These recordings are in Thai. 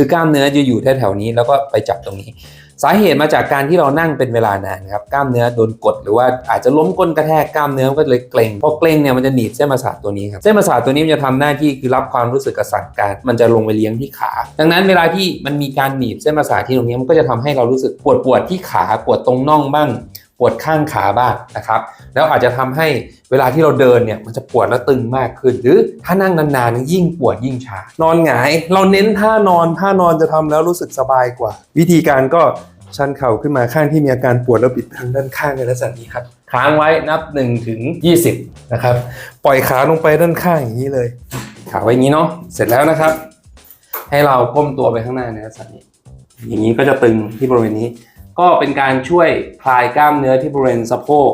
คือกล้ามเนื้อจะอยู่แถวๆนี้แล้วก็ไปจับตรงนี้ สาเหตุมาจากการที่เรานั่งเป็นเวลานานครับกล้ามเนื้อโดนกดหรือว่าอาจจะล้มก้นกระแทกกล้ามเนื้อก็เลยเกร็งพอเกร็งเนี่ยมันจะหนีบเส้นประสาทตัวนี้ครับเส้นประสาทตัวนี้มันจะทำหน้าที่คือรับความรู้สึกกระสั่นการ มันจะลงไปเลี้ยงที่ขา ดังนั้นเวลาที่มันมีการหนีบเส้นประสาทที่ตรงนี้มันก็จะทำให้เรารู้สึกปวดปวดที่ขาปวดตรงน่องบ้าง ปวดข้างขาบ้างนะครับ แล้วอาจจะทำให้เวลาที่เราเดินเนี่ยมันจะปวดและตึงมากขึ้น หรือถ้านั่งนานๆยิ่งปวดยิ่งชา นอนหงายเราเน้นท่านอนท่านอนจะทำแล้วรู้สึกสบายกว่า วิธีการก็ชันเข่าขึ้นมาข้างที่มีอาการปวดแล้วบิดทางด้านข้างในลักษณะนี้ครับค้างไว้นับ1ถึง20นะครับปล่อยขาลงไปด้านข้างอย่างนี้เลยขาไว้อย่างนี้เนาะเสร็จแล้วนะครับ ให้เราก้มตัวไปข้างหน้าในลักษณะนี้ อย่างนี้ก็จะตึงที่บริเวณนี้ ก็เป็นการช่วยคลายกล้ามเนื้อที่บริเวณสะโพก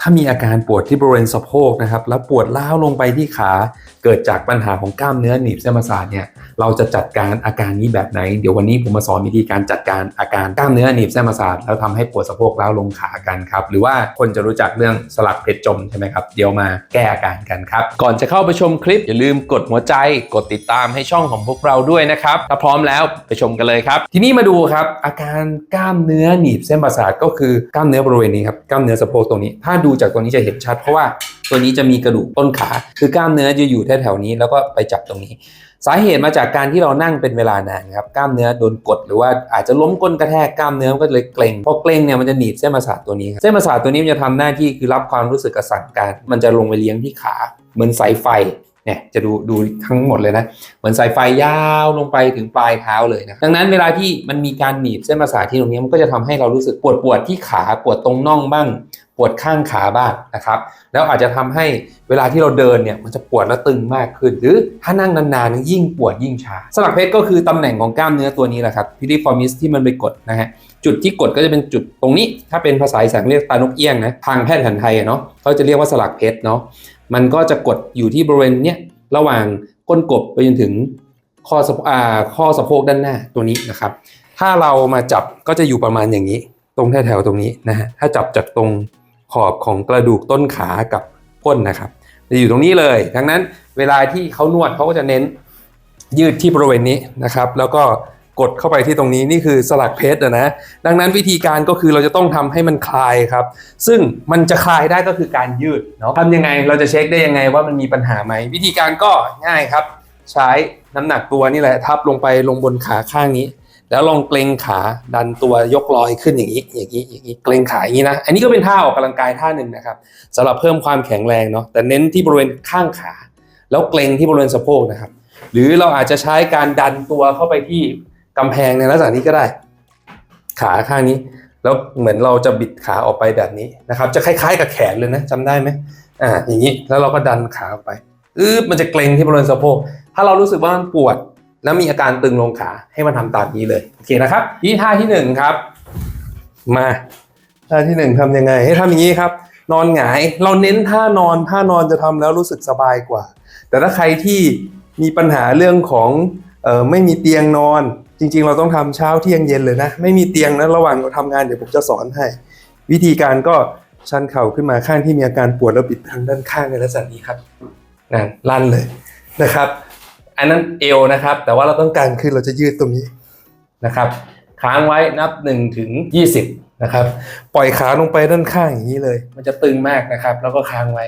ถ้ามีอาการปวดที่บริเวณสะโพกนะครับ แล้วปวดล้าวลงไปที่ขาเกิดจากปัญหาของกล้ามเนื้อหนีบเส้นประสาทเนี่ยเราจะจัดการอาการนี้แบบไหน เดี๋ยววันนี้ผมมาสอนวิธีการจัดการอาการกล้ามเนื้อหนีบเส้นประสาทแล้วทำให้ปวดสะโพกล้าวลงขากันครับ หรือว่าคนจะรู้จักเรื่องสลักเพชรจมใช่ไหมครับเดี๋ยวมาแก้อาการกันครับ ก่อนจะเข้าไปชมคลิปอย่าลืมกดหัวใจกดติดตามให้ช่องของพวกเราด้วยนะครับถ้าพร้อมแล้วไปชมกันเลยครับ ทีนี้มาดูครับ อาการกล้ามเนื้อหนีบเส้นประสาทก็คือกล้ามเนื้อบริเวณนี้ครับกล้ามเนื้อสะโพกตรงนี้ถ้าดูจากตรงนี้จะเห็นชัด เพราะว่าตัวนี้จะมีกระดูกต้นขา คือกล้ามเนื้อจะอยู่แถวๆนี้แล้วก็ไปจับตรงนี้ สาเหตุมาจากการที่เรานั่งเป็นเวลานานครับกล้ามเนื้อโดนกดหรือว่าอาจจะล้มก้นกระแทกกล้ามเนื้อมันก็เลยเกร็งพอเกร็งเนี่ยมันจะหนีบเส้นประสาทตัวนี้ครับเส้นประสาทตัวนี้มันจะทำหน้าที่คือรับความรู้สึกกระสั่นการ มันจะลงไปเลี้ยงที่ขาเหมือนสายไฟเนี่ยจะดูดูทั้งหมดเลยนะ เหมือนสายไฟยาวลงไปถึงปลายเท้าเลยนะดังนั้นเวลาที่มันมีการหนีบเส้นประสาทที่ตรงนี้มันก็จะทำให้เรารู้สึกปวดปวดที่ขาปวดตรงน่องบ้าง ปวดข้างขาบ้างนะครับ แล้วอาจจะทำให้เวลาที่เราเดินเนี่ยมันจะปวดและตึงมากขึ้น หรือถ้านั่งนานๆยิ่งปวดยิ่งชาสลักเพชรก็คือตำแหน่งของกล้ามเนื้อตัวนี้แหละครับพิลิฟอร์มิสที่มันไปกดนะฮะจุดที่กดก็จะเป็นจุดตรงนี้ ถ้าเป็นภาษาอีสานเรียกตานกเอี้ยงนะทางแพทย์แผนไทยเนาะเขาจะเรียกว่าสลักเพชรเนาะมันก็จะกดอยู่ที่บริเวณเนี้ยระหว่างก้นกบไปจนถึงข้อสะโพกอ่าข้อสะโพกด้านหน้าตัวนี้นะครับ ถ้าเรามาจับก็จะอยู่ประมาณอย่างนี้ ตรงแถวๆตรงนี้นะฮะถ้าจับจากตรง ขอบของกระดูกต้นขากับก้นนะครับจะอยู่ตรงนี้เลย ดังนั้นเวลาที่เขานวดเขาก็จะเน้นยืดที่บริเวณนี้นะครับ แล้วก็กดเข้าไปที่ตรงนี้นี่คือสลักเพชรอะนะ ดังนั้นวิธีการก็คือเราจะต้องทำให้มันคลายครับ ซึ่งมันจะคลายได้ก็คือการยืดเนาะทำยังไงเราจะเช็คได้ยังไงว่ามันมีปัญหาไหม วิธีการก็ง่ายครับ ใช้น้ำหนักตัวนี่แหละทับลงไปลงบนขาข้างนี้ แล้วลองเกรงขาดันตัวยกลอยขึ้นอย่างนี้อย่างนี้อย่างนี้เกรงขาอย่างนี้นะ อันนี้ก็เป็นท่าออกกำลังกายท่าหนึ่งนะครับสำหรับเพิ่มความแข็งแรงเนาะแต่เน้นที่บริเวณข้างขา แล้วเกรงที่บริเวณสะโพกนะครับ หรือเราอาจจะใช้การดันตัวเข้าไปที่กำแพงในลักษณะนี้ก็ได้ ขาข้างนี้ แล้วเหมือนเราจะบิดขาออกไปแบบนี้นะครับ จะคล้ายๆ กับแขนเลยนะจำได้ไหมอ่าอย่างนี้แล้วเราก็ดันขาออกไปอืบมันจะเกรงที่บริเวณสะโพกถ้าเรารู้สึกว่ามันปวด แล้วมีอาการตึงลงขาให้มันทำตามนี้เลยโอเคนะครับนี่ท่าที่หนึ่งครับ มาท่าที่หนึ่งทำยังไง ให้ทำอย่างนี้ครับ นอนหงายเราเน้นท่านอนท่านอนจะทำแล้วรู้สึกสบายกว่า แต่ถ้าใครที่มีปัญหาเรื่องของออไม่มีเตียงนอน จริง ๆ เราต้องทำเช้าเที่ยงเย็นเลยนะ ไม่มีเตียงนะระหว่างเราทำงานเดี๋ยวผมจะสอนให้ วิธีการก็ชันเข่าขึ้นมาข้างที่มีอาการปวดแล้วบิดทางด้านข้างในลักษณะนี้ครับนั่นลั่นเลยนะครับ อันนั้นเอวนะครับ แต่ว่าเราต้องการคือเราจะยืดตรงนี้นะครับ ค้างไว้นับ1ถึง20นะครับ ปล่อยขาลงไปด้านข้างอย่างนี้เลย มันจะตึงมากนะครับ แล้วก็ค้างไว้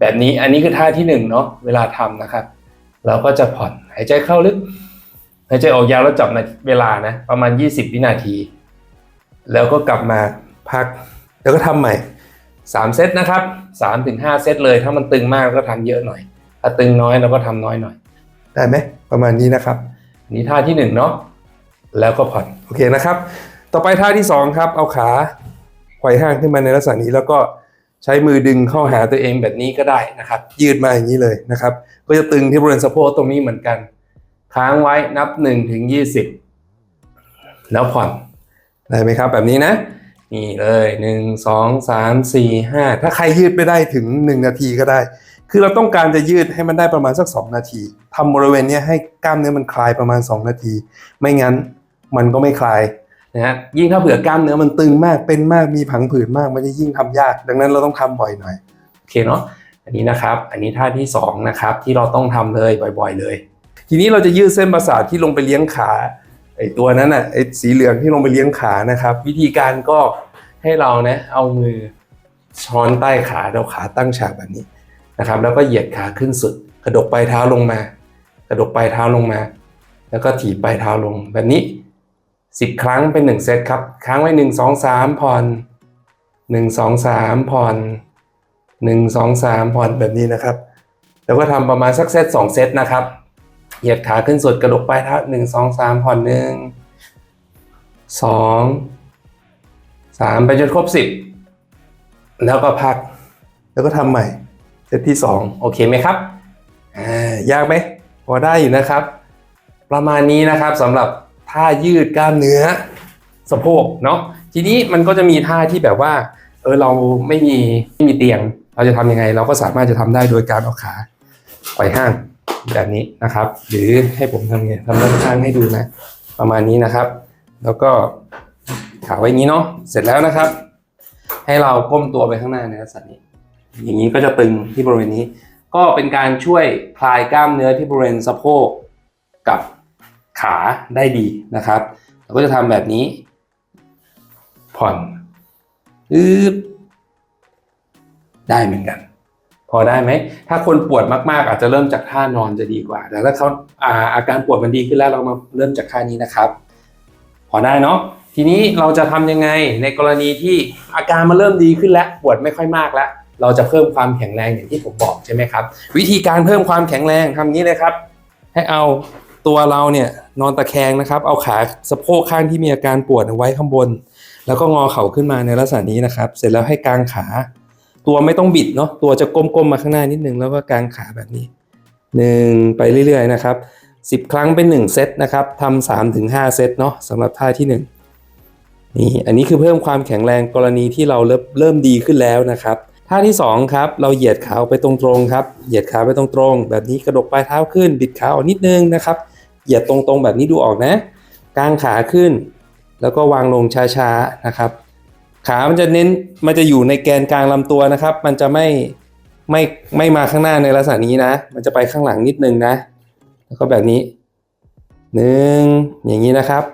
แบบนี้อันนี้คือท่าที่หนึ่งเนาะเวลาทำนะครับ เราก็จะผ่อนหายใจเข้าลึกหายใจออกยาวแล้วจับในเวลานะประมาณ 20 วินาที แล้วก็กลับมาพัก แล้วก็ทำใหม่3เซตนะครับ3ถึง5เซตเลย ถ้ามันตึงมากก็ทำเยอะหน่อย ถ้าตึงน้อยเราก็ทำน้อยหน่อย ได้ไหมประมาณนี้นะครับอันนี้ท่าที่หนึ่งเนาะแล้วก็ผ่อนโอเคนะครับ ต่อไปท่าที่สองครับ เอาขาไขว่ห้างขึ้นมาในลักษณะนี้แล้วก็ใช้มือดึงเข้าหาตัวเองแบบนี้ก็ได้นะครับ ยืดมาอย่างนี้เลยนะครับ ก็จะตึงที่บริเวณสะโพกตรงนี้เหมือนกันค้างไว้นับ1ถึง20 แล้วผ่อนได้ไหมครับ แบบนี้นะนี่เลย 1 2 3 4 5 ถ้าใครยืดไปได้ถึง 1 นาทีก็ได้ คือเราต้องการจะยืดให้มันได้ประมาณสัก 2 นาทีทำบริเวณนี้ให้กล้ามเนื้อมันคลายประมาณ 2 นาที ไม่งั้นมันก็ไม่คลายนะฮะยิ่งถ้าเผื่อกล้ามเนื้อมันตึงมากเป็นมากมีผังผืดมากมันจะยิ่งทำยาก ดังนั้นเราต้องทำบ่อยหน่อยโอเคเนาะอันนี้นะครับ อันนี้ท่าที่สองนะครับที่เราต้องทำเลยบ่อย ๆ เลย ทีนี้เราจะยืดเส้นประสาทที่ลงไปเลี้ยงขาไอตัวนั้นอะไอสีเหลืองที่ลงไปเลี้ยงขานะครับ วิธีการก็ให้เรานะเอามือช้อนใต้ขาเราขาตั้งฉากแบบนี้ นะครับ แล้วก็เหยียดขาขึ้นสุด กระดกปลายเท้าลงมา กระดกปลายเท้าลงมา แล้วก็ถีบปลายเท้าลง แบบนี้สิบครั้งเป็นหนึ่งเซตครับ ค้างไว้หนึ่งสองสามผ่อนหนึ่งสองสามผ่อนหนึ่งสองสามผ่อนแบบนี้นะครับ แล้วก็ทำประมาณสักเซตสองเซตนะครับ เหยียดขาขึ้นสุด กระดกปลายเท้าหนึ่งสองสามผ่อนหนึ่งสองสามไปจนครบสิบแล้วก็พัก แล้วก็ทำใหม่ ซตที่สองโอเคไหมครับยากไหมพอได้อยู่นะครับ ประมาณนี้นะครับสำหรับท่ายืดกล้ามเนื้อสะโพกเนาะทีนี้มันก็จะมีท่าที่แบบว่าเออเราไม่มีไม่มีเตียง เราจะทำยังไง เราก็สามารถจะทำได้โดยการเอาขาไขว่ห้างแบบนี้นะครับ หรือให้ผมทำไงทำด้านข้างให้ดูนะ ประมาณนี้นะครับ แล้วก็ขาไว้อย่างนี้เนาะเสร็จแล้วนะครับ ให้เราก้มตัวไปข้างหน้าในลักษณะนี้ อย่างนี้ก็จะตึงที่บริเวณนี้ ก็เป็นการช่วยคลายกล้ามเนื้อที่บริเวณสะโพกกับขาได้ดีนะครับ เราก็จะทำแบบนี้ ผ่อนอึ๊บได้เหมือนกัน พอได้ไหม ถ้าคนปวดมากๆ อาจจะเริ่มจากท่านอนจะดีกว่า แต่ถ้าเขาอาอาการปวดมันดีขึ้นแล้วเรามาเริ่มจากท่านี้นะครับ พอได้เนาะทีนี้เราจะทำยังไงในกรณีที่อาการมันเริ่มดีขึ้นแล้ว ปวดไม่ค่อยมากแล้ว เราจะเพิ่มความแข็งแรงอย่างที่ผมบอกใช่ไหมครับ วิธีการเพิ่มความแข็งแรงทำนี้เลยครับ ให้เอาตัวเราเนี่ยนอนตะแคงนะครับ เอาขาสะโพกข้างที่มีอาการปวดไว้ข้างบน แล้วก็งอเข่าขึ้นมาในลักษณะนี้นะครับ เสร็จแล้วให้กางขา ตัวไม่ต้องบิดเนาะตัวจะก้มๆมาข้างหน้านิดนึงแล้วก็กางขาแบบนี้หนึ่งไปเรื่อยๆนะครับสิบครั้งเป็นหนึ่งเซตนะครับทำสามถึงห้าเซตเนาะสำหรับท่าที่หนึ่งนี่อันนี้คือเพิ่มความแข็งแรงกรณีที่เราเริ่มเริ่มดีขึ้นแล้วนะครับ ท่าที่สองครับเราเหยียดขาออกไปตรงๆครับเหยียดขาไปตรงๆ แบบนี้กระดกปลายเท้าขึ้น บิดขาออกนิดนึงนะครับ เหยียดตรงๆ แบบนี้ดูออกนะกางขาขึ้น แล้วก็วางลงช้าๆนะครับ ขามันจะเน้นมันจะอยู่ในแกนกลางลำตัวนะครับ มันจะไม่ไม่ไม่มาข้างหน้าในลักษณะนี้นะ มันจะไปข้างหลังนิดนึงนะ แล้วก็แบบนี้หนึ่งอย่างนี้นะครับ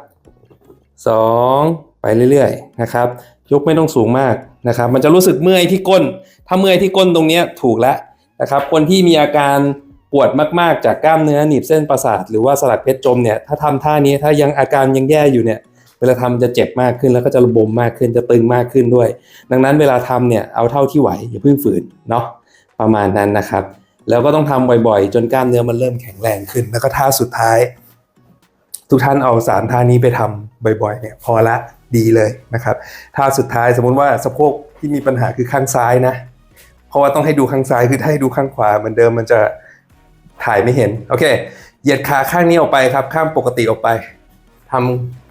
สอง ไปเรื่อยๆนะครับ ยกไม่ต้องสูงมากนะครับ มันจะรู้สึกเมื่อยที่ก้น ถ้าเมื่อยที่ก้นตรงนี้ถูกแล้วนะครับ คนที่มีอาการปวดมากๆ จากกล้ามเนื้อหนีบเส้นประสาท หรือว่าสลักเพชรจมเนี่ยถ้าทำท่านี้ถ้ายังอาการยังแย่อยู่เนี่ยเวลาทำจะเจ็บมากขึ้นแล้วก็จะระบมมากขึ้นจะตึงมากขึ้นด้วย ดังนั้นเวลาทำเนี่ยเอาเท่าที่ไหวอย่าเพิ่งฝืนเนาะประมาณนั้นนะครับ แล้วก็ต้องทำบ่อยๆ จนกล้ามเนื้อมันเริ่มแข็งแรงขึ้น แล้วก็ท่าสุดท้าย ทุกท่านเอาสามท่านี้ไปทำบ่อยๆเนี่ยพอละ ดีเลยนะครับท่าสุดท้ายสมมุติว่าสะโพกที่มีปัญหาคือข้างซ้ายนะ เพราะว่าต้องให้ดูข้างซ้ายคือถ้าให้ดูข้างขวาเหมือนเดิมมันจะถ่ายไม่เห็นโอเคเหยียดขาข้างนี้ออกไปครับ ข้ามปกติออกไปท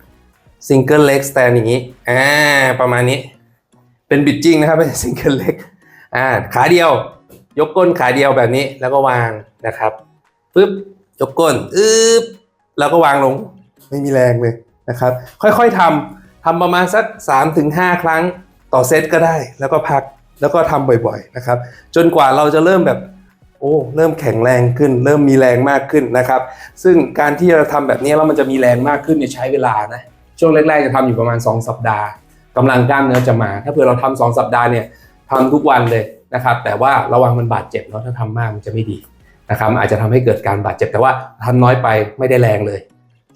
ำซิงเกิลเล็กสแตนอย่างนี้อ่าประมาณนี้ เป็นบิดจิ้งนะครับเป็นซิงเกิลเล็กอ่าขาเดียว ยกก้นขาเดียวแบบนี้แล้วก็วางนะครับปึ๊บยกก้นอึ๊บแล้วก็วางลงไม่มีแรงเลยนะครับ ค่อยๆทำ ทำประมาณสัก 3-5ถึงครั้งต่อเซตก็ได้ แล้วก็พักแล้วก็ทำบ่อยๆนะครับ จนกว่าเราจะเริ่มแบบโอ้เริ่มแข็งแรงขึ้น เริ่มมีแรงมากขึ้นนะครับ ซึ่งการที่เราทำแบบนี้แล้วมันจะมีแรงมากขึ้นเนี่ยใช้เวลานะช่วงแรกๆจะทำอยู่ประมาณ 2 สัปดาห์กำลังกล้ามเนื้อจะมา ถ้าเผื่อเราทำสองสัปดาห์เนี่ยทำทุกวันเลยนะครับ แต่ว่าระวังมันบาดเจ็บเนาะถ้าทำมากมันจะไม่ดีนะครับอาจจะทำให้เกิดการบาดเจ็บแต่ว่าทำน้อยไปไม่ได้แรงเลย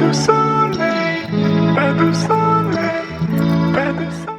du soleil, près du soleil, près du soleil.